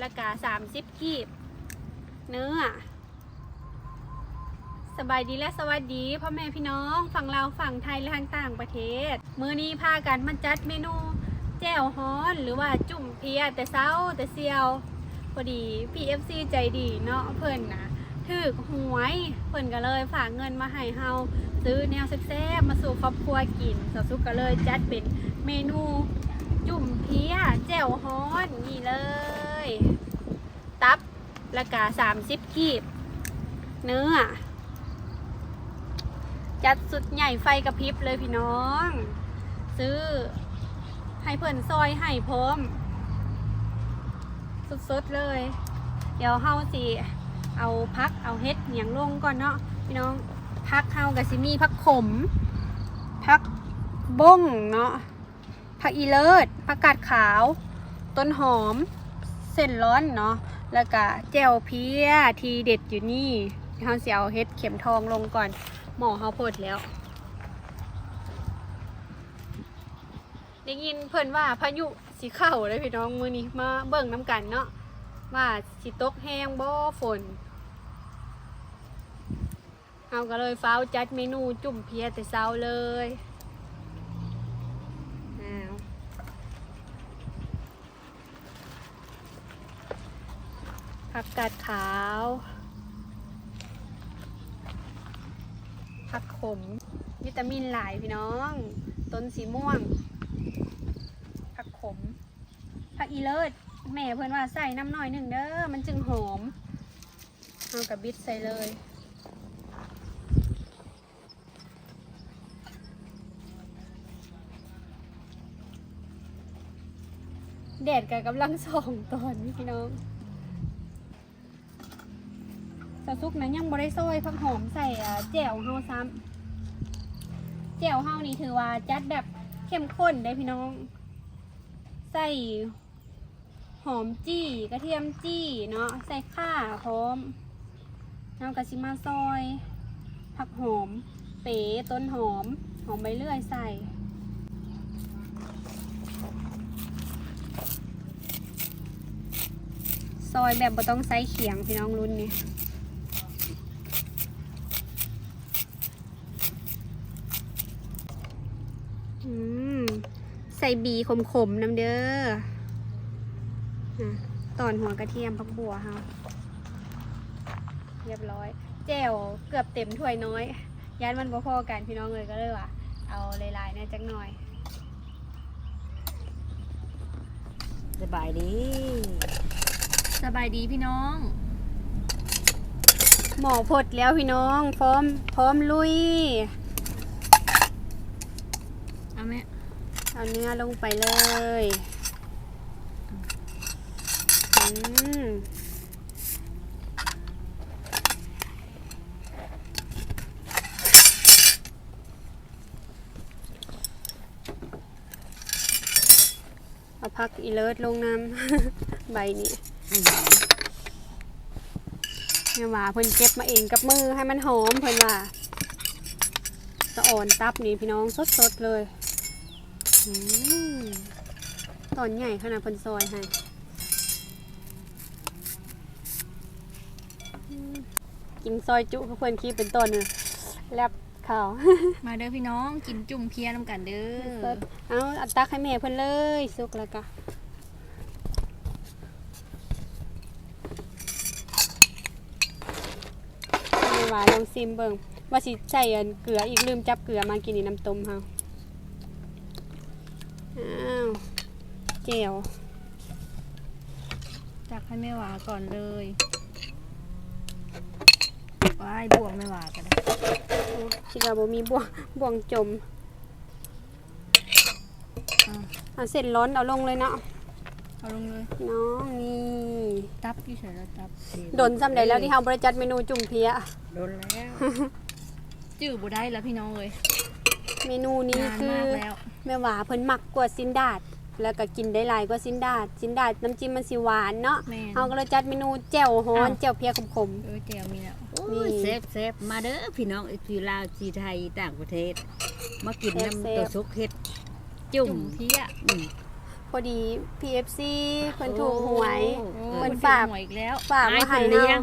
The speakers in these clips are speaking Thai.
แล้วก็สามสิบกีบ เนื้อ สบายดีและสวัสดีพ่อแม่พี่น้องฝั่งลาฝั่งไทยและทางต่างประเทศ มื้อนี้พากันมาจัดเมนูแจ่วฮ้อนหรือว่าจุ่มเพียแต่เช้าแต่เซียวพอดี PFC ใจดีเนาะเพิ่นนะถือหวยเพิ่นก็เลยฝากเงินมาให้เฮาซื้อแนวแซ่บๆมาสู่ครอบครัวกินสาวสุกก็เลยจัดเป็นเมนูจุ่มเพียแจ่วฮ้อนนี่เลย ตับแล้วก็สามสิบกีบ เนื้อ จัดสุดใหญ่ไฟกระพริบเลยพี่น้อง ซื้อ ให้เพิ่นซอยให้พร้อม สุดๆเลย เดี๋ยวเฮาสิ เอาพักเอาเฮ็ดเหนียงลงก่อนเนาะพี่น้องพักเฮากับสิมีพักขม พักบ้งเนาะผักอีเลิศผักกาดขาว ต้นหอม ส้นร้อนเนาะแล้วก็แจ่วเพียทีเด็ดอยู่นี่เฮาเสิเอาเฮ็ดเข็มทองลงก่อน หมอเฮาเปิดแล้วได้ยินเพิ่นว่าพายุสิเข้าเลยพี่น้องมือนี้มาเบิ่งน้ำกันเนาะว่าสิตกแห้งบ่ฝนเอาก็เลยฟ้าจัดเมนูจุ่มเพียแต่เช้าเลยอ้าว ผักกาดขาว ผักขม วิตามินหลายพี่น้อง ต้นสีม่วง ผักขม ผักอีเลิศแม่เพื่อนว่าใส่น้ำหน่อยหนึ่งเด้อ มันจึงหอม เอากับบิดใส่เลยแดดกับกำลังส่องตอนนี้พี่น้อง สะซุกนั้นยังบ่ได้ซอยผักหอมใส่แจ่วเฮาซ้ำแจ่วเฮานี่ถือว่าจัดแบบเข้มข้นได้พี่น้อง ใส่หอมจี้กระเทียมจี้เนาะใส่ข่าพร้อมน้ำกะซิมาซอย ผักหอม เป๋ต้นหอม หอมใบเลื่อยใส่ซอยแบบบ่ต้องใส่เขียงพี่น้องรุ่นนี้อืม ใส่บีขมๆน้ำเด้ออะตอนหัวกระเทียมผักบัวเฮาเรียบร้อย แจ่วเกือบเต็มถ้วยน้อยย้านมันบ่พอกันพี่น้องเลยก็เลยว่าเอาหลายๆเนี่ยจักหน่อยสบายดี สบายดีพี่น้อง หมอพดแล้วพี่น้อง พร้อม พร้อมลุย เอาเอาเนื้อลงไปเลยอืมเอาพักอีเลิศลงน้ำ ใบนี้แม่ว่าเพิ่นเก็บมาเองกับมือให้มันหอมเพิ่นว่าสะอ่อนตับนี่พี่น้องสดๆเลย ตอนใหญ่ขนาดเพิ่นซอยให้อืมกินซอยจุเพื่อนคีเป็นต้นน่ะแลบข้าวมาเด้อพี่น้องกินจุ่มเพียน้ำกันเด้สอดเอาอัดตักให้แม่เพิ่นเลยสุกแล้วก็ไม่ว่าลองซิมเบิ่งว่าสิใส่อันเกลืออีกลืมจับเกลือมากินนี่น้ำต้มเฮาอ้าวเจียวจักให้แม่หวาก่อนเลยว้ายบวกแม่หวากันคิดว่าบ่มีบ่วงบ่วงจมอะเอาเสร็จร้อนเอาลงเลยเนาะเอาลงเลยน้องนี่ตับที่ใส่แล้วตับโดนซ้ำใดแล้วที่เฮาบริจัดเมนูจุ่มเพียโดนแล้วจื้อบ่ได้แล้วพี่น้องเลยเมนูนี้นานคือมากแล้วแม่หวาเพิ่นมักกว่าซินดาด แล้วก็กินได้หลายกว่าซินดาดซินดาดน้ำจิ้มมันสิหวานเนาะแม่นเฮาก็เลยจัดเมนูแจ่วฮ้อนอ้าวแจ่วเพียขม เออแจวมีแล้วโอ้ยนี่เซฟเซฟมาเด้อพี่น้องไอ้ที่ลาวที่ไทยต่างประเทศ มากินน้ำตัวซุกเฮ็ดจุ่มจุ่มเพียอืมๆพอดี PFC เพิ่นถูกหวย โอ้โอ้เพิ่นถือฝาก หวยอีกแล้วฝากมาให้เลี้เฮายง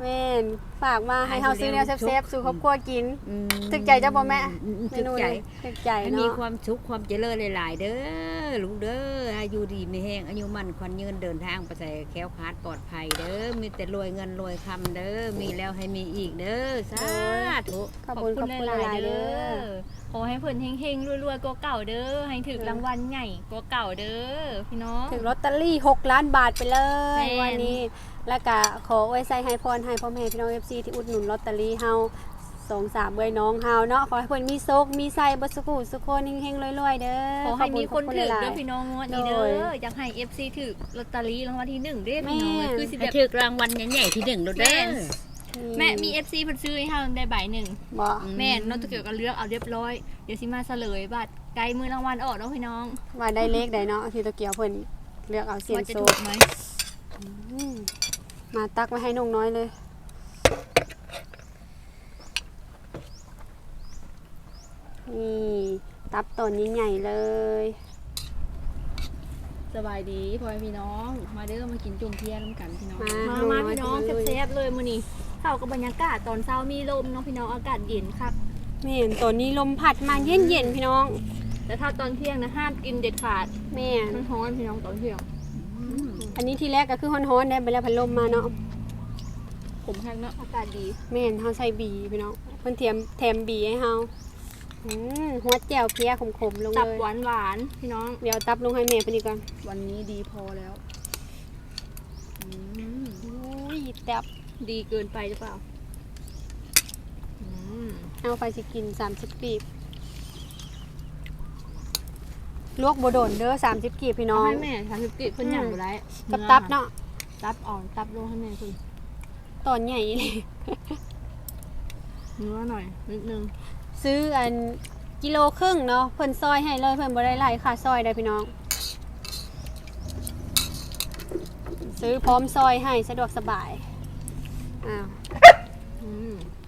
แม่นฝากมาให้เฮาซื้อแนวแซ่บๆสู่ครอบครัวกิน อืมถึกใจเจ้าบ่แม่อืมเมถึกนูใจ นี้ถึกใจให้มีเนาะความสุขความเจริญหลาย ๆ เด้อลูกเด้ออายุดีไม่แห้งอายุมันควันยืนเดินทางไปใส่แคล้วคลาดปลอดภัยเด้อมีแต่รวยเงินรวยคำเด้อมีแล้วให้มีอีกเด้อสาธุขอบคุณขอบคุณหลายๆเด้อขอให้เพิ่นเฮงๆรวยๆกว่าเก่าเด้อ ให้ถึกรางวัลใหญ่กว่าเก่าเด้อพี่น้อง ถึงลอตเตอรี่ 6 ล้านบาทไปเลย แม่น วันนี้ แล้วก็ขอไว้ใส่ให้พรให้พ่อแม่พี่น้อง FC ที่อุดหนุนลอตเตอรี่เฮาสองสามเบยน้องเฮาเนาะขอให้เพิ่นมีโชคมีไส้บ่สุขุสุขคนเฮงๆรวยๆเด้อขอให้มีคนขอบถึกหลายๆเด้อพี่น้องงวดนี้เด้โดยออยากให้ FC ถึกลอตเตอรี่รางวัลที่หนึ่งเด้อพี่น้องแม่คือสิแบให้บถือรางวัลใหญ่ๆที่หนึ่งลูกเด้อแม่มี FC เพิ่นซื้อให้เฮาได้ใบหนึ่งบ่อืมแม่น้องตะเกียวก็เลือกเอาเรียบร้อยเดี๋ยวสิมาเฉลยบัตรไกลมือรางวัลออกเนาะพี่น้องว่าได้เลขใดเนาะที่ตะเกียวเพิ่นเลือกเอาเสียงว่าจะโซถูกไหมอื มมาตักไว้ให้น้องน้อยเลยนี่ตับตอนนี้ใหญ่เลย สบายดีพ่อแม่พี่น้อง มาเด้อมากินจุ่มเพียน้ำกันพี่น้อง มามาน้องน้อยพี่น้องกินเลยแซ่บๆเลยมื้อนี้เข้ากับบรรยากาศตอนเช้ามีลมเนาะพี่น้องอากาศเย็นครับนี่เห็นตอนนี้ลมพัดมาเย็นเย็นๆพี่น้อง แต่ถ้าตอนเที่ยงนะห้ามกินเด็ดขาดแม่นมันร้อนพี่น้องตอนเที่ยง อันนี้ทีแรกก็คือฮ้อนๆได้ไปแล้วพัดลมมาเนาะผมแห้งเนาะอากาศดีแม่นเฮาใส่บีพี่น้องเพิ่นเทียมแถมบีให้เฮาอืมหัวแจ่วเพียขมๆลงตับเลยหวานหวานๆพี่น้อง เดี๋ยวตับลงให้แม่เพิ่นอีกก่อนวันนี้ดีพอแล้วอืมอุ้ยแตับดีเกินไปหรือเปล่าอืมเอาไปสิกิน30กีบ ลวกบ่โดนเด้อ30กีบพี่น้เอาองให้แม่ทำสิบกิเพิ่นอย่างบ่ได้กับตับเนาะตับอ่อนตับลงให้แม่คุณตอนใหญ่เลยเนื้อหน่อยนิดนึงซื้ออันกิโลครึ่งเนาะเพิ่นซอยให้เลยเพิ่นบ่ได้ไล่ค่าซอยได้พี่น้อง ซื้อพร้อมซอยให้สะดวกสบายอ้าวอืมเ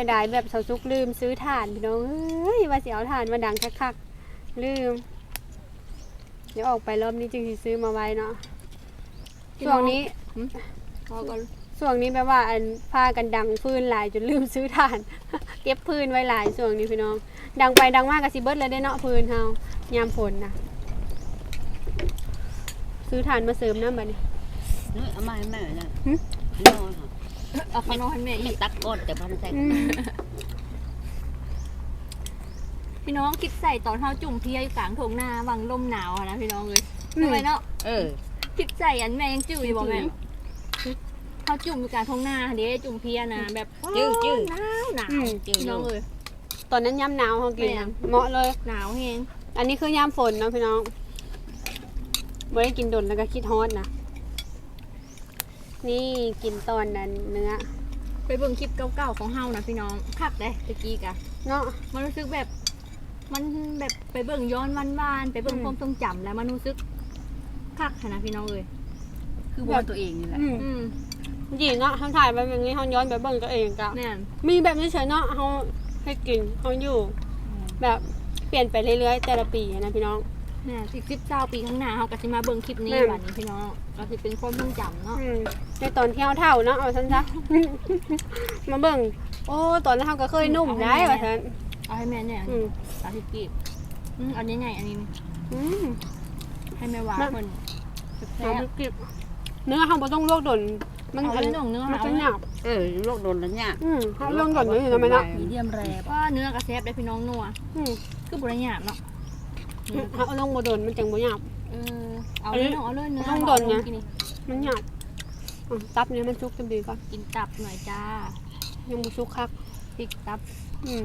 สียดายแบบเสาซุกลืมซื้อถ่านพี่น้องเอ้ยว่าสิเอาถ่านมาดังคักๆลืม เดี๋ยวออกไปรอบนี้จึงสิซื้อมาไว้เนาะช่วงนี้พอก็ช่วงนี้แปลว่าอันพากันดังฟืนหลายจนลืมซื้อถ่าน เก็บฟืนไว้หลายช่วงนี้พี่น้อง ดังไปดังมากกับสิเบิดเลยได้เนาะฟืนเฮายามฝนนะซื้อถ่านมาเสริมน้ำบัดนี้นี่เอามาให้แม่เลยหึนอนค่ะ เอาขนมให้แม่อีให้กตักก้อนแต่พันใส่อืมพี่น้องคิดใส่ตอนเฮาจุ่มเพียอยู่กลางทุ่งนาวังลมหนาวอะนะพี่น้องเลยทำไมเนาะเออ คิดใส่อันแม่ยังจืดอยู่บ่แม่เฮาจุ่มอยู่กลางทุ่งนาเด้จุ่มเพียนะแบบจืดจืดหนาวหนาวอืมจืดพี่น้องเลยตอนนั้นยามหนาวเขากินแม่นะเหมาะเลยหนาวแฮงอันนี้คือยามฝนเนาะพี่น้องไม่ได้กินดนแล้วก็คิดฮอตนะ นี่กินตอนนั้นเนื้อ ไปเบิ่งคลิปเก่าๆของเฮานะพี่น้องคักเด้ตะกี้กะเนาะมันรู้สึกแบบ มันแบบไปเบิ่งย้อนวันวานๆไปเบิ่งอืมความทรงจำแล้วมันรู้สึกคักขนาดพี่น้องเลยคือว่าตัวเองนี่แหละอืมอืมจริงเนาะทำถ่ายไปแบบนี้เขาย้อนไปเบิ่งตัวเองก็แม่นมีแบบนี้เฉยๆเนาะเขาให้กินเขาอยู่ แบบเปลี่ยนไปเรื่อยๆแต่ละปีนะพี่น้อง แม่นสิบสิบเจ้าปีข้างหน้าเฮาก็สิมาเบิ่งคลิปนี้แม่น วันนี้พี่น้องก็สิเป็นความทรงจำเนาะอืมในตอนเที่ยวเท่าเนาะเอาฉันซะ มาเบิ่งโอ้ตอนนั้นเขาก็เคยนุ่มได้ว่าฉันเอาให้แม่เนี่ยอืมสาธิตกีบอืมอันนี้ไงอันนี้อืม ให้แม่วาแม่คนหอแซ่มบกริบเนื้อเขาบ่ต้องลวกดนมันเอาอันเรื่องของเนื้อมันเอาจะเรื่องหยาบเออโรคโดนแล้วเนี่ย อืมเขาลวกดนอยู่ทำไมเนาะมีเดียมแรบว่าเนื้อกระแซบได้พี่น้องนัวอืมคือบุรีหยาบเนาะอืม เขาเอาลงบ่ดนมันจังบ่หยาบ เออเอาอันนี้เรื่องเอาเรื่องเนื้อต้องเอาโดนไงกินมันหยาบอะตับเนี่ยมันสุกจังดีก่อนกินตับหน่อยจ้ายังบ่สุกคัก พริกตับอืม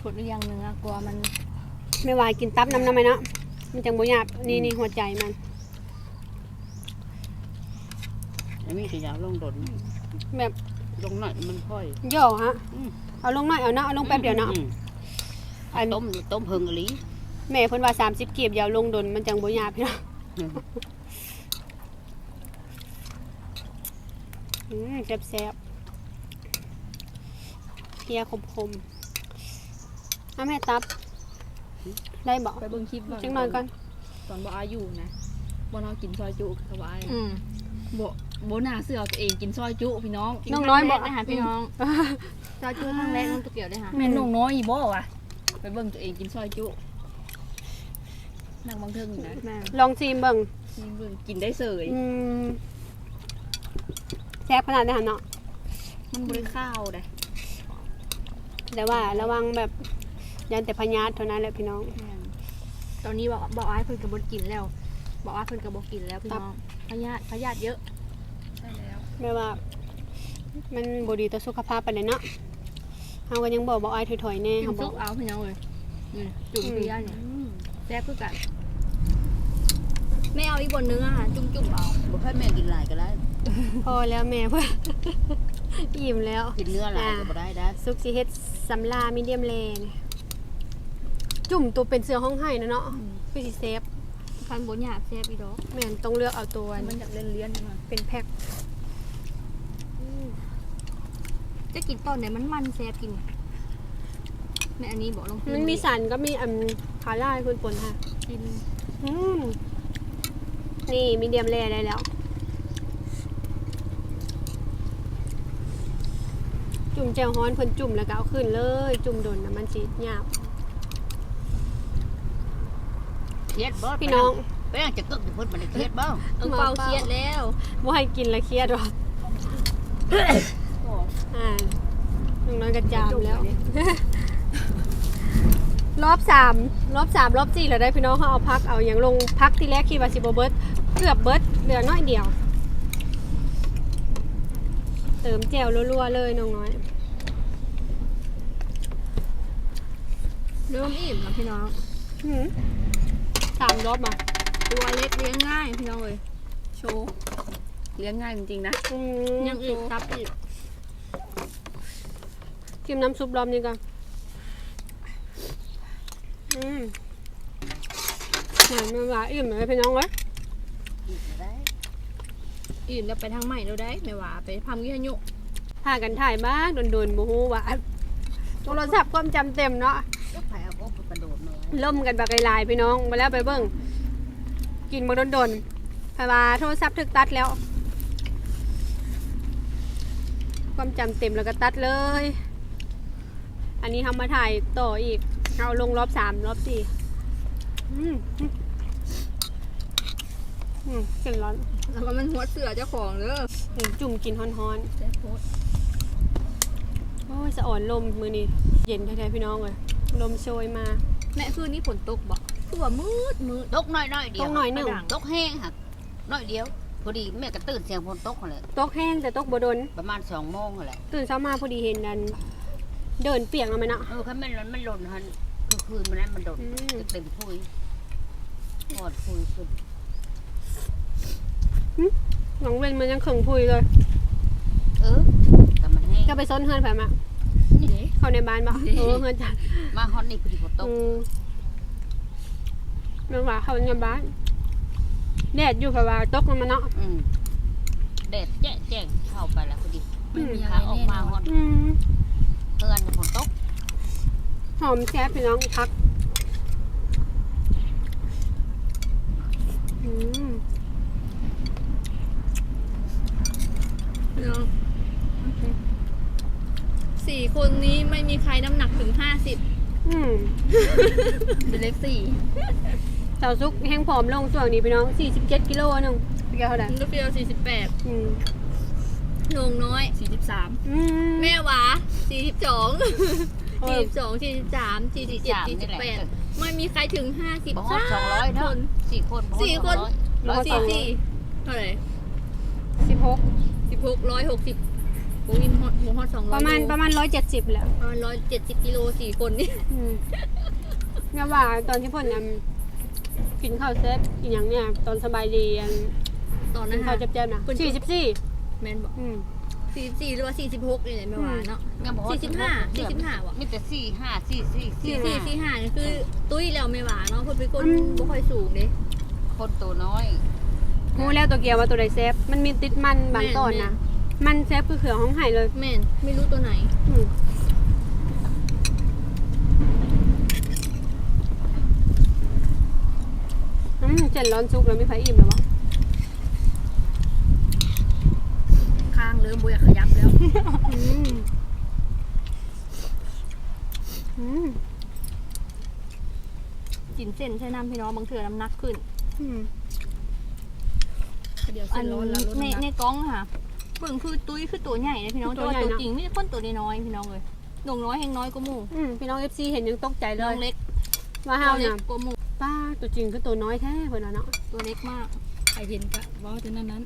ผดหรือยังเนื้อกลัวมันไม่ไหวกินตับน้ำน้ำไหมเนาะมันจังบ่หยาบนี่นี่หัวใจมันแล้วมีขยาวลงโดนแบบลงหน่อยมันค่อยย่อฮะอืมเอาลงหน่อยเอาเนาะเอาลงแป๊บเดียวเนาะอืมอันต้มต้มเพิงอหลี แม่เพิ่นว่า30กีบอยาวลงดนมันจังบ่หยาบพี่เนาะอืมอืมแซ่บๆเพียคมๆเอาแม่ตับ ได้บอกไปเบิ่งคลิปบ้างจังหน่อยก่อนตอนบ่อายุนะบ่เรากินซอยจุกับว่าอืมบ่บ่น่าเสือเอาตัวเองกินซอยจุพี่น้องกิน้องน้อยบอกครั้งแรนะคะพี่น้องจอยจุ้ครั้งแรกน้องตุ๊กเกี่ยวได้ค่ะแม่นน้องน้อยอีบ่วะไปเบิ่งตัวเองกินซอยจุ นั่งบางเทิงอยู่นะแม่ลองชิมเบิ่งนี่เบิ่งกินได้เสยอืมแซ่บขนาดนั้นเนาะมันบ่ได้ข้าวเด้แต่ว่าระวังแบบยันแต่พญาธิเท่านั้นแหละพี่น้องแม่นตอนนี้บอกบอกอ้ายเพิ่นกับบกินแล้ว บอกอ้ายเพิ่นกับบกินแล้วพี่น้องพยาธิพยาธิเยอะใช่แล้วแม่ว่า มันบดีต่อสุขภาพปานใดเนาะเฮาก็ยังบอกบอกอ้ายถอยๆแน่จุ่เฮามบซุอกกเอาพี่น้องเลยอืมจุ่มเพียเนี่ยอืม แซ่บคือกันไม่เอาอีกบนเนื้อค่ะจุ่มจุ่มๆเอาบ่ให้แม่กินหลายก็ได้ พอแล้วแม่เพื่อ อิ่มแล้ว กินเนื้อหลายก็บ่ได้นะซุกสิเฮ็ดสำลามีเดียมแลนจุ่มตัวเป็นเสือห้องไห้นะเนาะคือสิเซฟคันบนหยาบแซ่บอีดอกแม่นต้องเลือกเอาตัวมันอยากเล่นเลี้ยนๆมาเป็นแพ็คจะกินตอนไหนมันมันแซ่บกินแม่อันนี้บอกลงมันมีสันก็มีอัน คาร่าให้คุณปนค่ะกินอืมนี่มีเดียมแลได้แล้ว จุ่มแจ่วฮ้อนเพิ่นจุ่มแล้วก็เอาขึ้นเลย จุ่มโดนน้ำมันสิหยาบเครียดบ่พี่น้องไปนั่งจะกึกอยู่เพิ่นบ่ได้เครียดบ่เอาเป่าเครียดแล้วว่าให้กินแล้วเครียดหรออ่าน้องน้อยกระจามแล้ว รอบสามรอบสามรอบสี่แล้วได้พี่น้องเขาเอาพักเอาอย่างลงพักที่แรกคิดว่าสิบเบิร์ดเกือบเบิร์ดเหลือน้อยเดียว เติมแจ่วรัวๆเลยน้องน้อยเริ่มอิ่มแล้วพี่น้องหืมสามรอบอะตัวเล็กเลี้ยงง่ายพี่น้องเลยโชว์เลี้ยงง่ายจริงๆนะอืมยังอีกตับอีกกินน้ำซุปรอบนี้ก่อน อืมหวานมันหวานอิ่มเลยพี่น้องเว้ยกินบ่ได้อิ่มแล้วไปทางใหม่เราได้ไม่ว่าไปพามวิทยุพากันถ่ายบ้างโดนๆโมโหว่าโทรศัพท์ความจำเต็มเนาะ ก็ไปเอาบ่กระโดดมาไว้ล่มกันแบบลายๆพี่น้องมาแล้วไปเบิ่งกินมาโดนๆพาว่าโทรศัพท์ถึกตัดแล้ว ความจำเต็มแล้วก็ตัดเลย อันนี้ทำมาถ่ายต่ออีก เอาลงรอบสามรอบสี่อืมอืมอืมกินร้อนแล้วก็มันหัวเสือเจ้าของเด้ออืมจุ่มกินฮ้อนแซ่บโพดๆโอ้ยสะอ่อนลมมือนี่เย็นแท้ๆพี่น้องเลยลมโชยมา แม่คืนนี้ฝนตกบ่คือว่ามืดมืดตกน้อยๆเดียวต้องหน่อยหนึ่ง ตกแห้งค่ะน้อยเดียวพอดีแม่ก็ตื่นเสียงฝนตกนั่นแหละตกแห้งแต่ตกบโดน ประมาณ2โมงนั่นแหละตื่นเช้ามาพอดีเห็นดัน เดินเปียกแล้วไหมเนาะ เออคันแม่นมันมันหล่นหันคือคืนมันนั้นมันหล่นอืม เต็มพุยหอดพุยขึ้นน้องเวนมันยังเข่งพุยเลย เออแต่มันแห้ง จะไปซ้นเฮือนแผมานี่เข้าในบ้านปะเออเฮือนจัดมาฮอดนี่พอดีฝนตกอืมมันว่าเข้าในบ้านแดดอยู่เพราะว่าตกลงมาเนาะอืมแดดแจ๊ะแจ้งเข้าไปแล้วพอดีอืมขาออกมาฮอดอืม เฮือนฝนตกหอมแซ่บพี่น้องพักอืมพี่น้องสี่คนนี้ไม่มีใครน้ำหนักถึงห้าสิบอืมเป็นเลขสี่สาวซุกแห้งผอมลงส่วนนี้พี่น้อง47กิโลนึงพี่แกเท่าไหร่ลูกเดียวสี่สิบแปดอืม นงน้อย สี่สิบสาม อืม แม่หวาสี่สิบสองเอสี่อ สิบสองสี่สิบสามสี่สิบเจ็ดสี่สิบแปดไม่มีใครถึงห้าสิบบ่ฮอดสองร้อยคเนาะนสี่คนบ่ฮอดสี่คนสองร้อยร้อยสี่สี่เท่าไหร่16สิบหกร้อยหกสิบโอ้ยฮอตหัวฮอตสองร้อยประมาณประมาณ170แหละประมาณร้อยเจ็ดสิบกิโลสี่คนนี่ อืมงั้นว่าตอนที่เพ่นนำกินข้าวเซฟอีกอย่างเนี่ย ตอนสบายดีอันตอนกินั้นนข้าวค่ะเจ็บๆนะเพิ่นสี่สิบสี่ แมนบอกอืมสี่สี่หรือว่าสี่สิบหกนี่แหละไม่หวาเนาะแม่บ่ฮอดสี่สิบห้าสี่สิบห้าวะมีแต่สี่ห้าสี่สี่สี่สี่สี่สี่ห้านี่คือตุ้ยแล้วไม่หวาเนาะเพิ่นเป็นคนบ่ค่อยสูงเด้ คนตัวน้อยรู้แล้วตัวเกียวว่าตัวใดเซฟมันมีติดมันบางตอนนะมันเซฟคือเขือห้องไห่เลยแม่นไม่รู้ตัวไหน อืมอืมเจ็ดร้อนซุกแล้วไม่ไฟอิ่มแล้ววะ ข้างเริ่มบ่อยากขยับแล้วอืมอืมกินเส้นใช้น้ำพี่น้องบางเถื่อน้ำหนักขึ้นอืมเดี๋ยวอัเส้นนร้อนแล้วลดในน้ำหในนักกล้องค่ะเบิ่งคือตุ้ยคือตัวใหญ่นะพี่น้องแต่ว่าตัวจริงไมแต่ได้คนตัวน้อยๆพี่น้องเลยหนงน้อยแห่งน้อยก็หมู่อืมพี่น้องเอฟซีเห็นยังตกใจเลน้อยงเล็กว่าตัห้าววเล็กน่ะก็หมู่ป้าตัวจริงคือตัวน้อยแท้เพิ่นว่าเนาะตัวเล็กมากใครเห็นกะว่าจะนั้นนั้น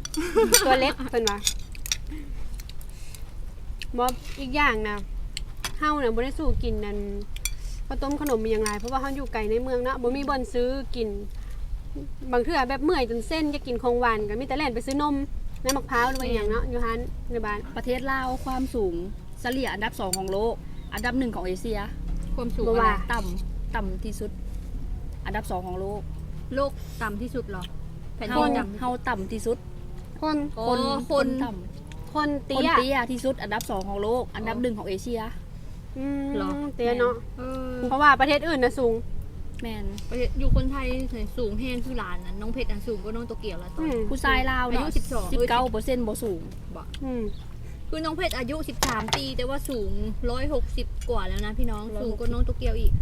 ตัวเล็กเพิ่นว่า บ่อีกอย่างนะเฮาน่ะบ่ได้สู้กินนั่นข้าวต้มขนมมีอย่างไรเพราะว่าเฮาอยู่ไกลในเมืองเนาะบ่มีบ่อนซื้อกิน บางเทื่อแบบเมื่อยจนเส้นจะกินของหวานก็มีแต่แล่นไปซื้อนมน้ำมะพร้าวหรือว่าอหย่างเนาะอยู่ฮันในบ้านประเทศลาวความสูงเฉลี่ยอันดับสองของโลก อันดับหนึ่งของเอเชีย ความสูงบ่อะไรว่าต่ำต่ำที่สุด อันดับสองของโลกโลกต่ำที่สุดเหรอแผ่นเฮาดินต่ำเฮาต่ำที่สุดคน โอ้คน คนต่ คนำเตี้คนยเตี้ยที่สุดอันดับสองของโลก อันดับหนึ่งของเอเชีย อืมเหรอ เตี้ยเนาะเออเพราะว่าประเทศอื่นน่ะสูง แมนประเทศอยู่คนไทยสูงแห้งคือหลานนะน้องเพชรอะสูงก็น้องโตเกียวแล้วตออืนมผู้ชายลาวอายุเนาะ12 สิบเก้าเปอร์เซ็นต์บ่สูงอืมคือน้องเพชรอายุ 13 ปี แต่ว่าสูง 160 กว่าแล้วนะพี่น้อง สูงกว่าน้องโตเกียวอีก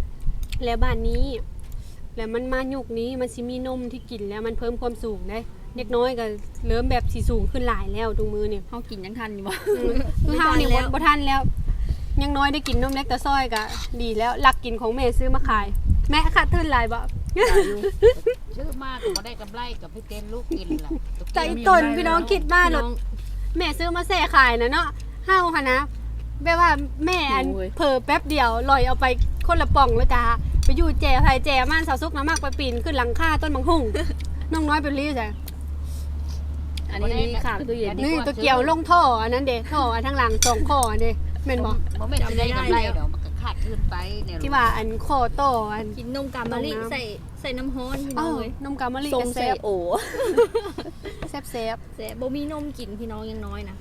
แล้วบ้านนี้ แล้วมันมายุคนี้มันสิมีนมที่กินแล้วมันเพิ่มความสูงได้ เด็กน้อยก็เริ่มแบบสีสูงขึ้นหลายแล้วตรงมือเนี่ยเฮากินยังทันอยู่บ่อืมคือเฮาเนี่ยไม่ทันแล้วบ่ทันแล้ว ยังน้อยได้กินนมเล็กแต่ซอยก็ดีแล้วหลักกินของแม่ซื้อมาขาย แม่ขาดทุนหลายบ่ชื่อมากก็บ่ได้กำไรกับพี่เต้นลูกกินล่ะใจตนพี่น้องคิดมาพี่หลน้ดองแม่ซื้อมาแส่ขายนะเนาะเฮาค่ะนะแบบว่าแม่อันโอ้ยเผลอแป๊บเดียวลอยเอาไปคนละป่องแล้วจ้าไปอยู่แจไผแจม่านสาวซุกน้ำมากไปปีนขึ้นหลังคาต้นมังหุ่งน้องน้อยเป็นรีจ้ะ อันนี้มีขาดตู้เย็นนี่ตัวเกี่ยวลงท่ออันนั้นเด็ท่ออันทั้งหลังสองข้ออันเด้แม่นบ่บ่แม่นสิได้กำไรดอกมันก็ขาดทุนไปเนี่ยที่ว่าอันข้อต่ออันกินนมกามะลิน้ำใส่ใส่น้ำฮ้อนพี่อ้าน้องวเลยนมกามะลิทรก็งแซ่เซบโอแซ่บแซ่บแต่บ่มีนมกินพี่น้องยังน้อยนะ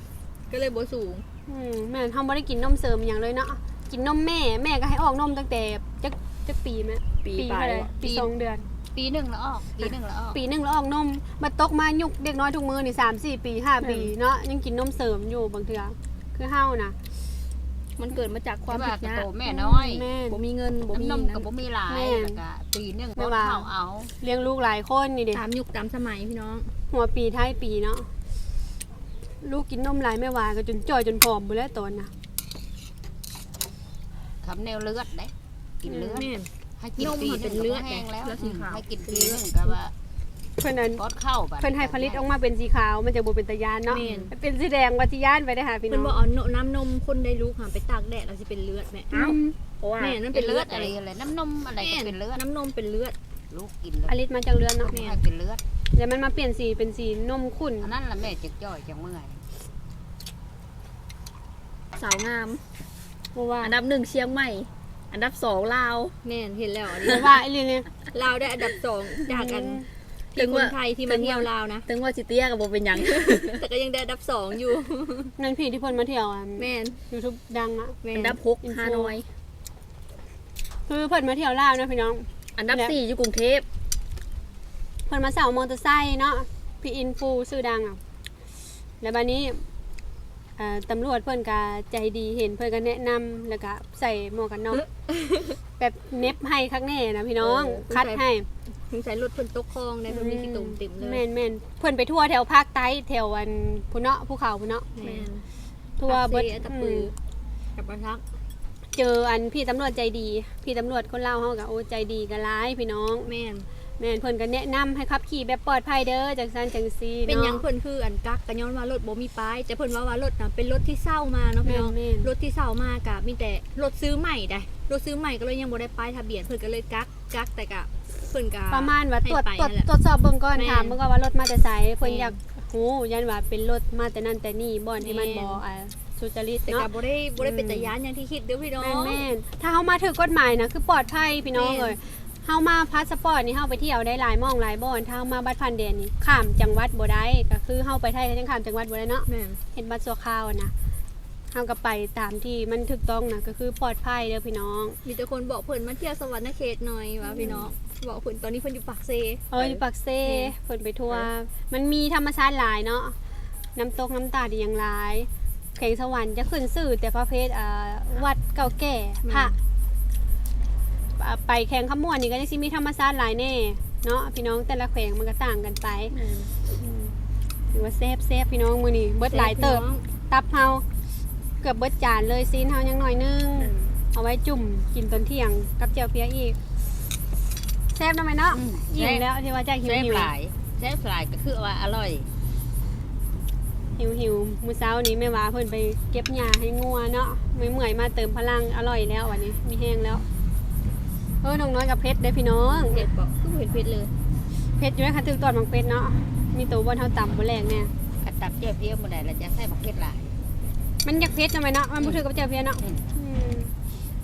ก็เลยบ่สูงอืมแม่ทำบ่ได้กินนมเสริมอย่างเลยเนาะกินนมแม่แม่ก็ให้ออกนมตั้งแต่จักจักปีแม่ปีปีไปเท่าไหร่ปีสองเดือน ปีหนึงแล้วออก ปีหนึงแล้วออกปีหนึ่งแล้วออกนมมาตกมายุกเด็กน้อยทุกมือนี่สามสี่ปีห้าปีเนาะยังกินนมเสริมอยู่บางเทื่อคือเฮานะมันเกิดมาจากความว่าผิดกระยากโตแม่น้อยแม่บ่มีเงินบ่มีน้ำนมนะก็บ่มีหลายแม่แล้วก็ปีหนึงไม่ก็ว่าเข้าเอา เลี้ยงลูกหลายคนนี่เด็ตามยุคตามสมัยพี่น้อง หัวปีท้ายปีเนาะลูกกินนมหลายไม่ว่าก็จนจ่อยจนผอมไปแล้วตอนน่ะทำแนวเลือดเด้กินเลือดแม่น ให้กินนมปีมันหเป็นึนงเลืก็อดแห้งแล้วไงแล้วสีขาว ให้กินปีหนึงก็ว่าเพิ่นนั้นก้อนเข้าบัด เพิ่นให้ผลิตออกมาเป็นสีขาวมันจะบ่เป็นตะยานเนาะแม่นเป็นสีแดงว่าสิยานไปได้อค่ะพี่น้เพิ่อนงบอกเอาน้ำนมคนได้ลูกค่ะไปตากแดดแล้วสิเป็นเลือดแม่อืมเพราะว่าแม่นั่นเป็เป็นนเลืเลืออดดอะไรอะไรอะไรน้ำนมอะไรก็เป็นเลือดน้ำนมเป็นเลือด ลูกกินเลยอลิตมาจากเรือนเนาะแม่เป็นเลือดแล้วมันมาเปลี่ยนสีเป็นสีนมขุ่นอันนั้นละแม่จะจ่อยจังเมื่อยสาวงามเพราะว่าอันดับหนึ่งเชียงใหม่ อันดับสองลาว แม่นเห็นแล้วอันเพนี้ราะว่าไอ้ลิเนี่ยลาวได้อันดับสองจากกันถึที่งคว่า นไทยที่มาเที่ยวลาวนะ ถึงว่าสิเตี้ยกับบ่เป็นหยัง แต่ก็ยังได้อันดับสองอยู่ นั่นพี่ที่เพิ่นมาเที่ยวอะแม่นยูทูบดังอะ แม่อันนดับหกฮานอย คือเพิ่นมาเที่ยวลาวนะพี่น้อง อันดับแล้วสี่อยู่กรุงเทพเพิ่นมาเสาวมอเตอร์ไซค์เนาะพี่อินฟูชื่อดังอะแล้วบัดนี้เอ่อตำรวจเพิ่นก็ใจดีเห็นเพิ่นก็แนะนำแล้วก็ใส่หมวกกันน็อกแบบเน็บให้คักแน่นะพี่น้องคัดให้ถึงใส่รถเพิ่นตกคลองในเพิ่นมีขี้ตุ่มติ่มเลยแม่นแม่นเพิ่นไปทั่วแถวภาคใต้แถวอันพุ่นเนาะภูเขาพุ่นเนาะแม่นทั่วปักเบิดเสตะปือมกับประทักเจออันพี่ตำรวจใจดี พี่ตำรวจคนเล่าวเฮาก็โอ้ใจดีก็ร้ายพี่น้อง แม่น แม่นเพิ่นก็แนะนำให้ขับขี่แบบปลอดภัยเด้อจังซั่นจังซี่เป็นหยังเนาะเพิ่นคืออันกักกันย้อนว่ารถบ่มีป้ายแต่เพิ่นว่าว่ารถน่ะเป็นรถที่เศร้ามาเนาะพี่แม่นน้อง แม่นรถที่เศร้ามากะมีแต่รถซื้อใหม่ได้รถซื้อใหม่ก็เลยยังบ่ได้ป้ายทะเบียนเพิ่นก็เลยกักกักแต่กะเพิ่นก็ประมาณว่าให้ตรวจไปตรวจนั่นแหละตรวจสอบเบิ่งก่อนแม่นถามเบิ่งก่อนว่ารถมาแต่ไสเพิ่นแม่น อยากฮู้ยันว่าเป็นรถมาแต่นั่นแต่นี่บ่อนที่มันแม่นบ่อ่าสุจริตแต่เนาะกะบ่ได้บ่ได้เป็นอืมตะยานอย่างที่คิดเด้อพี่น้อง แม่นแม่นถ้าเฮามาถือกฎหมายนะคือปลอดภัยพี่น้องแม่นเอ้ย เฮามาพาสปอร์ตนี่เฮาไปเที่ยวได้หลายหม่องหลายบ่อนถ้าเฮามาบัตรพันแดนนี่ข้ามจังหวัดบ่ได้ก็คือเฮาไปไทยก็ยังข้ามจังหวัดบ่ได้เนาะแม่นเห็นบัตรสัวข้าวอะนะเฮาก็ไปตามที่มันถูกต้องนะก็คือปลอดภัยเด้อพี่น้องมีแต่คนบอกเพิ่นมาเที่ยวสวรรค์เขตหน่อยว่าพี่น้องบอกคุณตอนนี้เพิ่นอยู่ปากเซเอออยู่ปักเซ่เพิ่นไปทัวร์มันมีธรรมชาติหลายเนาะน้ำตกน้ำตาดีอย่างหลายแขวงสวรรค์จะขึ้นสื่อแต่ประเภทอ่าวัดเก่าแก่พระอ่า ไปแข่งขมวนนี่ก็จะสิมีธรรมชาติหลายแน่เนาะพี่น้องแต่ละแขวงมันก็ต่างกันไปอืมถือว่าเซฟเซฟพี่น้องมื้อนี้เบิดหลายเติบ ตับเฮาเกือบเบิดจานเลยซีนเฮายังหน่อยนึง เอาไว้จุ่มกินตอนเที่ยงกับเจียวเพียอีกแซ่บทำไมเนาะอืมอิ่มแซ่บแล้วที่ว่าจะหิวแซ่บหิวหลายแซ่บหลายก็คือว่าอร่อย หิวหิวมื้อเช้านี้แม่ว่าเพิ่นไปเก็บหญ้าให้งัวเนาะไม่เมื่อยๆมาเติมพลังอร่อยแล้ววันนี้ มีแห้งแล้วเออน้องน้อยกับเพชรได้อพี่น้องเผ็ดบอกคือบ่เห็นเผ็ดเลยเพชรอยู่ในคันตึกตอนบางเพชรเนาะมีตัวบนเท่าต่ำบนแรงเนี่ยกระตับเจียวเพี้ยวมาได้แล้วจะใส่บักเก็ตหลายมันอยากเพชรทำไมเนาะมันบ่ถือกับเจียวเพียเนาะ อืมอืม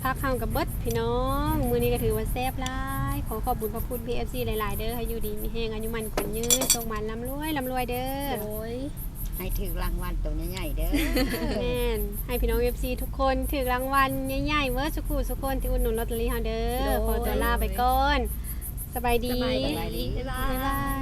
พักข้าวกับเบิดพี่น้อง มื้อนี้ก็ถือว่าแซ่บหลาย ขอขอบคุณพระคุณ PFC หลาย ๆ เด้อให้อยู่ดีมีแห้งอายุมันขวัญยืนทรงมันร่ำรวยร่ำรวยเด้อ โอ้ย ให้ถือรางวัลตัวใหญ่ๆเด้อ แม่นให้พี่น้อง FC ทุกคนถือรางวัลใหญ่ๆเวอร์สุขุสุกคนที่อุดหนุนลอตเตอรี่เฮาเด้อขอตัวลาไปก่อน สบายดี สบายดี บ๊ายบาบ๊ายบายย